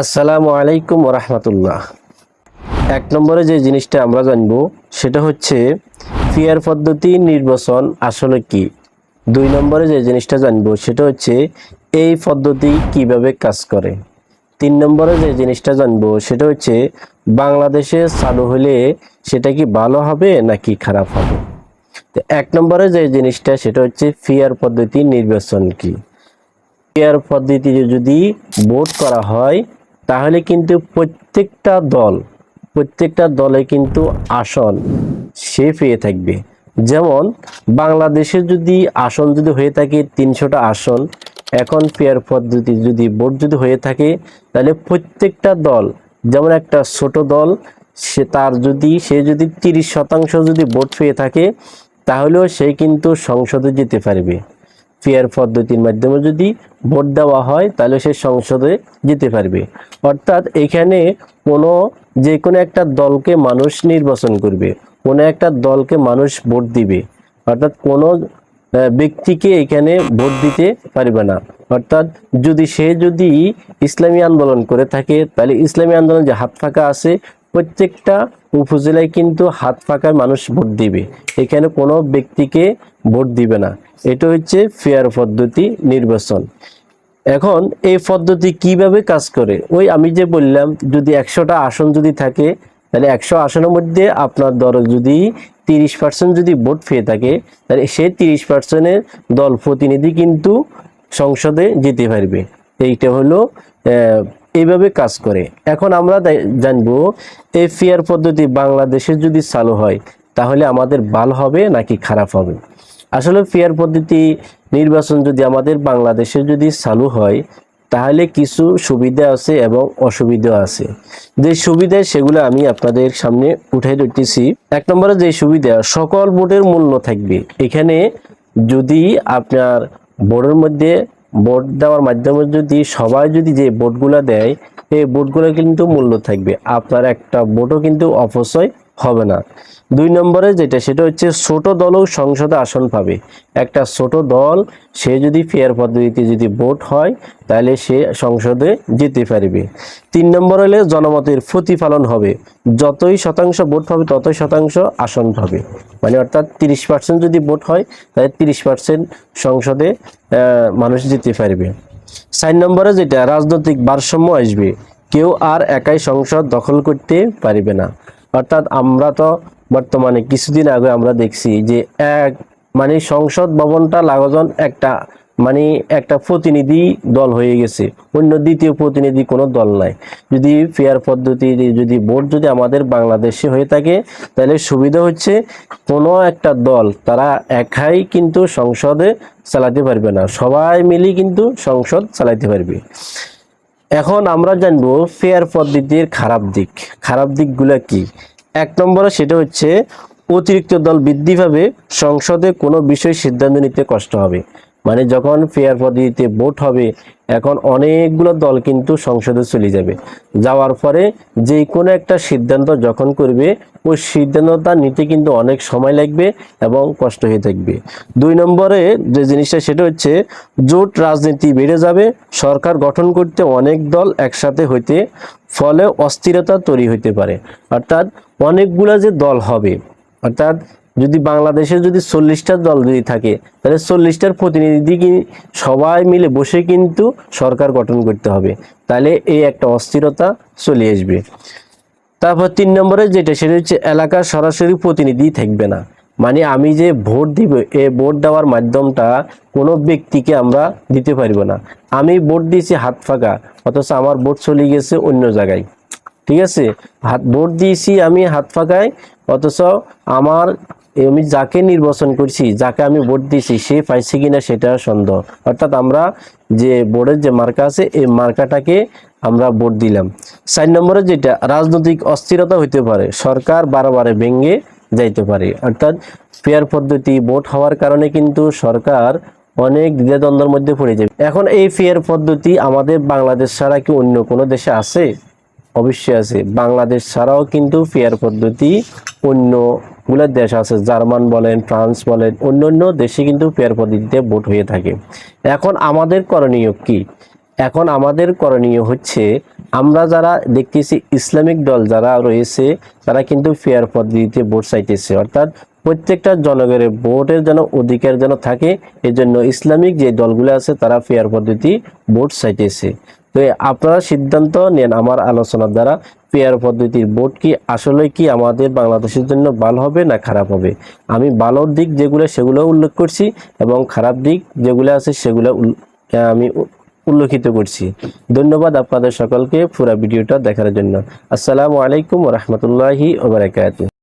আসসালামু আলাইকুম রহমতুল্লাহ এক নম্বরে যে জিনিসটা আমরা জানব, সেটা হচ্ছে ফিয়ার পদ্ধতি নির্বাচন আসলে কি? দুই নম্বরে যে জিনিসটা জানব, সেটা হচ্ছে এই পদ্ধতি কীভাবে কাজ করে? তিন নম্বরে যে জিনিসটা জানব, সেটা হচ্ছে বাংলাদেশে চালু হলে সেটা কি ভালো হবে নাকি খারাপ হবে? তো এক নম্বরে যে জিনিসটা, সেটা হচ্ছে ফিয়ার পদ্ধতি নির্বাচন কি? পেয়ার পদ্ধতিতে যদি ভোট করা হয় তাহলে কিন্তু প্রত্যেকটা দল, প্রত্যেকটা দলে কিন্তু আসন সে পেয়ে থাকবে। যেমন বাংলাদেশে যদি আসন যদি হয়ে থাকে তিনশোটা আসন, এখন পেয়ার পদ্ধতি যদি ভোট যদি হয়ে থাকে, তাহলে প্রত্যেকটা দল, যেমন একটা ছোট দল, সে তার যদি, সে যদি তিরিশ শতাংশ যদি ভোট পেয়ে থাকে, তাহলেও সে কিন্তু সংসদে যেতে পারবে। ফেয়ার পদ্ধতির মাধ্যমে যদি ভোট দেওয়া হয়, তাহলে সে সংসদে যেতে পারবে। অর্থাৎ এখানে কোনো যে কোনো একটা দলকে মানুষ নির্বাচন করবে, কোনো একটা দলকে মানুষ ভোট দিবে। অর্থাৎ কোনো ব্যক্তিকে এখানে ভোট দিতে পারবে না। অর্থাৎ যদি সে যদি ইসলামী আন্দোলন করে থাকে, তাহলে ইসলামী আন্দোলন যে হাত ফাঁকা আছে প্রত্যেকটা উপজেলায় কিন্তু হাত ফাঁকায় মানুষ ভোট দিবে। এখানে কোনো ব্যক্তিকে ভোট দিবে না। এটা হচ্ছে ফেয়ার পদ্ধতি নির্বাচন। এখন এই পদ্ধতি কীভাবে কাজ করে? ওই আমি যে বললাম, যদি একশোটা আসন যদি থাকে, তাহলে একশো আসনের মধ্যে আপনার দল যদি তিরিশ পার্সেন্ট যদি ভোট পেয়ে থাকে, তাহলে সেই তিরিশ পার্সেন্টের দল প্রতিনিধি কিন্তু সংসদে যেতে পারবে। এইটা হলো এইভাবে কাজ করে। এখন আমরা জানব, এই ফেয়ার পদ্ধতি বাংলাদেশে যদি চালু হয়, তাহলে আমাদের ভালো হবে নাকি খারাপ হবে? আসলে ফেয়ার পদ্ধতি নির্বাচন যদি আমাদের বাংলাদেশে যদি চালু হয়, তাহলে কিছু সুবিধা আছে এবং অসুবিধা আছে। যে সুবিধা সেগুলো আমি আপনাদের সামনে উঠাই ধরতেছি। এক নম্বরে যে সুবিধা, সকল ভোটের মূল্য থাকবে। এখানে যদি আপনার ভোটের মধ্যে ভোট দেওয়ার মাধ্যমে যদি সবাই যদি যে ভোটগুলো দেয় এই ভোটগুলো কিন্তু মূল্য থাকবে। আপনার একটা ভোটও কিন্তু অপচয় হবে না। দুই নম্বরে যেটা, সেটা হচ্ছে ছোট দলও সংসদে আসন পাবে। একটা ছোট দল, সে যদি ফেয়ার পদ্ধতিতে যদি ভোট হয়, তাহলে সে সংসদে যেতে পারবে। তিন নম্বর হলে জনমতের প্রতিফলন হবে। যতই শতাংশ ভোট পাবে, ততই শতাংশ আসন পাবে। মানে অর্থাৎ তিরিশ পার্সেন্ট যদি ভোট হয়, তাহলে তিরিশ পার্সেন্ট সংসদে মানুষ যেতে পারবে। চার নম্বরে যেটা, রাজনৈতিক ভারসাম্য আসবে। কেউ আর একাই সংসদ দখল করতে পারবে না। অর্থাৎ আমরা তো বর্তমানে কিছুদিন আগে আমরা দেখছি যে এক মানে সংসদ ভবনটা লাগজন একটা মানে একটা প্রতিনিধি দল হয়ে গেছে। অন্য দ্বিতীয় প্রতিনিধি কোনো দল নাই। যদি ফেয়ার পদ্ধতি, যদি ভোট যদি আমাদের বাংলাদেশে হয়ে থাকে, তাহলে সুবিধা হচ্ছে কোনো একটা দল, তারা একাই কিন্তু সংসদে চালাতে পারবে না। সবাই মিলে কিন্তু সংসদ চালাতে পারবে। এখন আমরা জানব ফেয়ার পদ্ধতির খারাপ দিক। খারাপ দিকগুলো কি? এক নম্বরে সেটা হচ্ছে অতিরিক্ত দল বৃদ্ধি পাবে, সংসদে কোনো বিষয় সিদ্ধান্ত নিতে কষ্ট হবে। মানে যখন ফেয়ার পদ্ধতিতে ভোট হবে, এখন অনেকগুলো দল কিন্তু সংসদে চলে যাবে। যাওয়ার পরে যে কোনো একটা সিদ্ধান্ত যখন করবে, ওই সিদ্ধান্তটা নিতে কিন্তু অনেক সময় লাগবে এবং কষ্ট হয়ে থাকবে। দুই নম্বরে যে জিনিসটা, সেটা হচ্ছে জোট রাজনীতি বেড়ে যাবে, সরকার গঠন করতে অনেক দল একসাথে হইতে, ফলে অস্থিরতা তৈরি হইতে পারে। অর্থাৎ অনেকগুলো যে দল হবে, অর্থাৎ যদি বাংলাদেশে যদি চল্লিশটা দল যদি থাকে, তাহলে চল্লিশটার প্রতিনিধি সবাই মিলে বসে কিন্তু সরকার গঠন করতে হবে? তাহলে এই একটা অস্থিরতা চলে আসবে। তারপর তিন নম্বরে যেটা, সেটা হচ্ছে এলাকার সরাসরি প্রতিনিধি থাকবে না। মানে আমি যে ভোট দিব, এ ভোট দেওয়ার মাধ্যমটা কোনো ব্যক্তিকে আমরা দিতে পারব না। আমি ভোট দিয়েছি হাত ফাঁকা, অথচ আমার ভোট চলে গেছে অন্য জায়গায়। ঠিক আছে? হাত, ভোট দিয়েছি আমি হাত ফাঁকায়, অথচ আমার আমি যাকে নির্বাচন করছি, যাকে আমি ভোট দিয়েছি, সে পাইছে কিনা সেটা সন্দেহ। অর্থাৎ আমরা যে বোর্ডের যে মার্কা আছে, এই মার্কাটাকে আমরা ভোট দিলাম। চার নম্বরে যেটা, রাজনৈতিক অস্থিরতা হইতে পারে, সরকার বারবারে ভেঙে যাইতে পারে। অর্থাৎ পেয়ার পদ্ধতি, ভোট হওয়ার কারণে কিন্তু সরকার অনেক দ্বিধাদ্বন্দ্বের মধ্যে পড়ে যাবে এখন এই ফেয়ার পদ্ধতি আমাদের বাংলাদেশ ছাড়া কি অন্য কোনো দেশে আছে? অবশ্যই আছে। বাংলাদেশ ছাড়াও কিন্তু ফেয়ার পদ্ধতি অন্য গুলো দেশ আছে, জার্মান বলেন, ফ্রান্স বলেন অন্য অন্য দেশে কিন্তু ফেয়ার পদ্ধতিতে ভোট হয়ে থাকে। এখন আমাদের করণীয় কি? এখন আমাদের করণীয় হচ্ছে, আমরা যারা দেখতেছি ইসলামিক দল যারা রয়েছে, তারা কিন্তু ফেয়ার পদ্ধতিতে ভোট চাইতেছে। অর্থাৎ প্রত্যেকটা জনগণের ভোটের যেন অধিকার যেন থাকে, এজন্য ইসলামিক যে দলগুলো আছে, তারা ফেয়ার পদ্ধতি ভোট চাইতেছে। তো আপনারা সিদ্ধান্ত নেন আমার আলোচনার দ্বারা পেয়ার পদ্ধতির বোর্ড কি? আসলে কি আমাদের বাংলাদেশের জন্য ভালো হবে না খারাপ হবে? আমি ভালোর দিক যেগুলো সেগুলো উল্লেখ করছি এবং খারাপ দিক যেগুলো আছে সেগুলো আমি উল্লেখিত করছি। ধন্যবাদ আপনাদের সকলকে পুরা ভিডিওটা দেখার জন্য। আসসালামু আলাইকুম রহমতুল্লাহি ওবরাকাতুহ